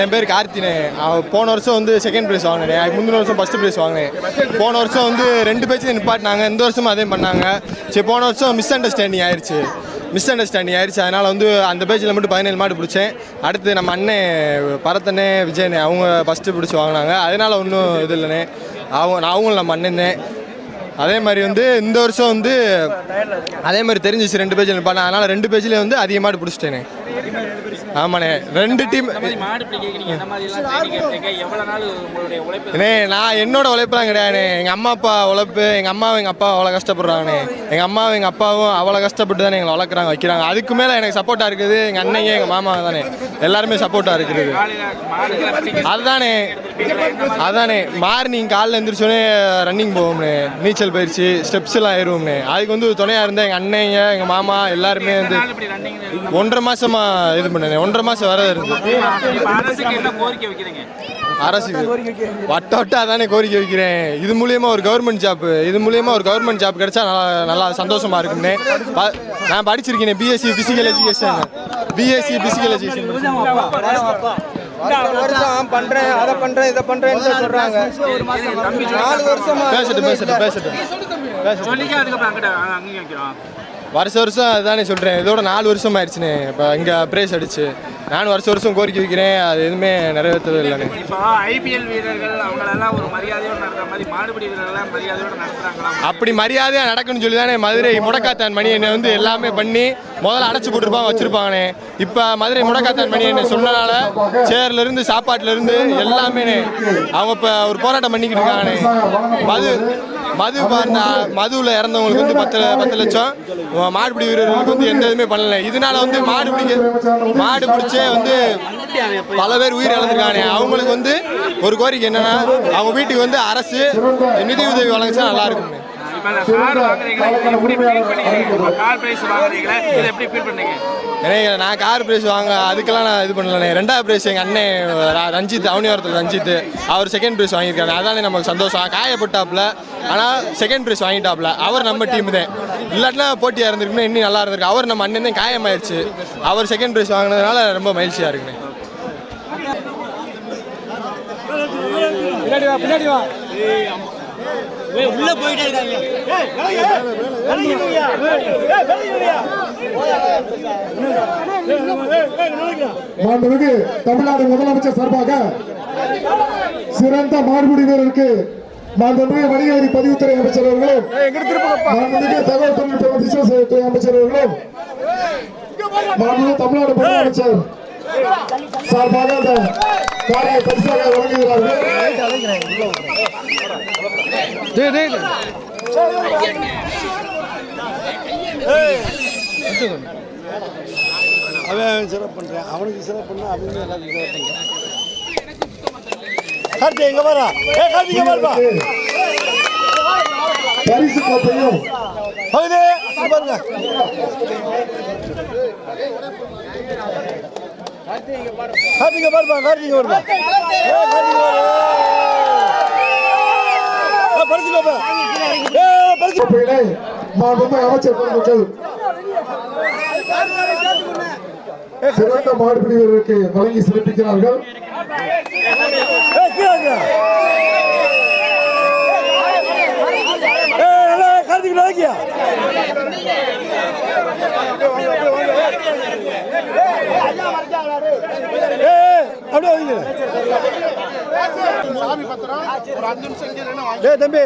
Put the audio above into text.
என் பேர் கார்த்தினே. அவன் போன வருஷம் வந்து செகண்ட் ப்ரைஸ் வாங்கினேன். முந்தின வருஷம் ஃபஸ்ட்டு ப்ரைஸ் வாங்கினேன். போன வருஷம் வந்து ரெண்டு பேச்சு நிப்பாட்டினாங்க. இந்த வருஷமும் அதே பண்ணாங்க. சரி போன வருஷம் மிஸ் அண்டர்ஸ்டாண்டிங் ஆயிடுச்சு மிஸ் அண்டர்ஸ்டாண்டிங் ஆயிடுச்சு அதனால் வந்து அந்த பேஜில் மட்டும் பதினேழு மாடு பிடிச்சேன். அடுத்து நம்ம அண்ணன் பரத்தண்ணே விஜயனே அவங்க ஃபஸ்ட்டு பிடிச்சி வாங்கினாங்க. அதனால் ஒன்றும் இது இல்லைண்ணே. அவங்க நான் அவங்களும் நம்ம அண்ணனே. அதே மாதிரி வந்து இந்த வருஷம் வந்து அதே மாதிரி தெரிஞ்சிச்சு. ரெண்டு பேஜில் நிப்பாட்டினேன் அதனால் ரெண்டு பேஜில் வந்து அதிகமாக பிடிச்சிட்டேனே. ஆமாண்ணே ரெண்டு டீம் அண்ணே நான் என்னோட உழைப்புலாம் கிடையாதுண்ணே. எங்கள் அம்மா அப்பா உழைப்பு எங்கள் அம்மாவும் எங்கள் அப்பா அவ்வளோ கஷ்டப்படுறாங்கண்ணே. எங்கள் அம்மாவும் எங்கள் அப்பாவும் அவ்வளோ கஷ்டப்பட்டு தானே எங்களை வளர்க்குறாங்க வைக்கிறாங்க. அதுக்கு மேலே எனக்கு சப்போர்ட்டாக இருக்குது. எங்கள் அண்ணங்க எங்கள் மாமா தானே எல்லாருமே சப்போர்ட்டாக இருக்குது. அதுதானே அதானே மார்னிங் காலைல எந்திரிச்சோடனே ரன்னிங் போவோம்ண்ணே. நீச்சல் பயிற்சி ஸ்டெப்ஸ் எல்லாம் ஏறுவோம்ண்ணே. அதுக்கு வந்து துணையாக இருந்த எங்கள் அண்ணங்க எங்கள் மாமா எல்லாருமே வந்து ஒன்றரை மாசமா இது பண்ணேன் ஒன்றரை மாசம் வர இருந்து அரசுக்கு கோரிக்கை வட்ட வட்ட கோரிக்கை வைக்கிறேன். இது மூலியமா ஒரு கவர்மெண்ட் ஜாப் இது மூலியமா ஒரு கவர்மெண்ட் ஜாப் கிடைச்சா நல்லா நல்லா சந்தோஷமா இருக்குமே நான் படிச்சிருக்கேன் BSc physical education BSc physical education வருஷம் பண்றேன் அதை பண்றேன் இதை பண்றேன்னு சொல்றாங்க நாலு வருஷமா பேசட்டும் பேசட்டும் பேசட்டும் வருஷம் வருஷம் அதுதானே சொல்கிறேன் இதோட நாலு வருஷம் ஆயிடுச்சுண்ணே இப்போ இங்கே ப்ரைஸ் அடிச்சு. நானும் வருஷம் வருஷம் கோரிக்கை வைக்கிறேன். அது எதுவுமே நிறைவேற்றவே இல்லைண்ணே இப்போ ஐபிஎல் வீரர்கள் அவங்களெல்லாம் ஒரு மரியாதையோடு நடக்கிற மாதிரி மாடுபிடி வீரர்கள்லாம் மரியாதையோடு நடத்துறாங்களா? அப்படி மரியாதையாக நடக்கும்னு சொல்லி தானே மதுரை முடக்காத்தான் மணி என்னை வந்து எல்லாமே பண்ணி முதல்ல அடைச்சி போட்டிருப்பாங்க வச்சிருப்பாங்கண்ணே இப்போ மதுரை முடக்காத்தான் மணி என்னை சொன்னனால சேர்ல இருந்து சாப்பாட்டுல இருந்து எல்லாமே அவங்க இப்போ ஒரு போராட்டம் பண்ணிக்கிட்டு இருக்காங்கண்ணே மது மது மதுவில் இறந்தவங்களுக்கு வந்து பத்து பத்து லட்சம். மாடு மாடுபிடி வீரர்களுக்கு வந்து எந்த இதுவுமே பண்ணல. இதனால வந்து மாடு பிடிக்க மாடு பிடிச்சே வந்து பல பேர் உயிர் இழந்திருக்காங்க அவங்களுக்கு வந்து ஒரு கோரிக்கை என்னன்னா அவங்க வீட்டுக்கு வந்து அரசு நிதி உதவி வழங்கிச்சா நல்லா இருக்குமே கார் வாங்குறீங்களா? இது எப்படி ஃபீல் பண்ணிக்கிறீங்க கார் பிரைஸ் வாங்குறீங்களா? இதை எப்படி ஃபீல் பண்ணீங்க? எனக்கு நான் கார் பிரைஸ் வாங்க அதுக்கெல்லாம் நான் இது பண்ணலண்ணே. ரெண்டாவது பிரைஸ் எங்கள் அண்ணன் ரஞ்சித் அவனியாரத்தில் ரஞ்சித். அவர் செகண்ட் பிரைஸ் வாங்கியிருக்காரு. அதானே நமக்கு சந்தோஷம். காயப்பட்டாப்புல. ஆனால் செகண்ட் பிரைஸ் வாங்கிட்டாப்புல. அவர் நம்ம டீம் தான். இல்லாட்டினா போட்டியாக இருந்திருக்குன்னு இன்னும் நல்லா இருந்திருக்கு. அவர் நம்ம அண்ணன் தான் காயமாயிருச்சு. அவர் செகண்ட் பிரைஸ் வாங்கினதுனால ரொம்ப மகிழ்ச்சியாக இருக்குண்ணே. பின்னாடி வா பின்னாடி வா. மாண்புமிகு தமிழ்நாடு முதலமைச்சர் சார்பாக சிறந்த மாடுபிடி வீரருக்கு மாண்புமிகு வணிக வரி பதிவுத்துறை அமைச்சர் அவர்களும் மாண்புமிகு தகவல் தொழில்நுட்ப அமைச்சர் அவர்களும் மாண்புமிகு தமிழ்நாடு முதலமைச்சர் சார்பாக காரியை பரிசாக வழங்குகிறார்கள் அவன் சிறப்பு பண்ணுறேன் அவனுக்கு சிறப்பு பண்ணா அவங்க எல்லாத்துக்கும் சிறப்பு பண்ணுறேன் கார்த்தி எங்க பாரா ஏ கார்த்தி இங்க பாருப்பா பரிசு கோப்பையும். பாருங்க. கார்த்தி இங்க பாருப்பா கார்த்தி இங்க பாருப்பா ஏ கார்த்தி இங்க பாரு ஏ, பரிசு கோப்பை ஏ பரிசு கோப்பையினை மாண்புமிகு அமைச்சர் பெருமக்கள் சிறந்த மாடுபிடி வீரருக்கு வழங்கி சிறப்பிக்கிறார்கள். கார்த்திக் நாக்கியா ஏ அப்படியே வைங்க. டேய் தம்பி.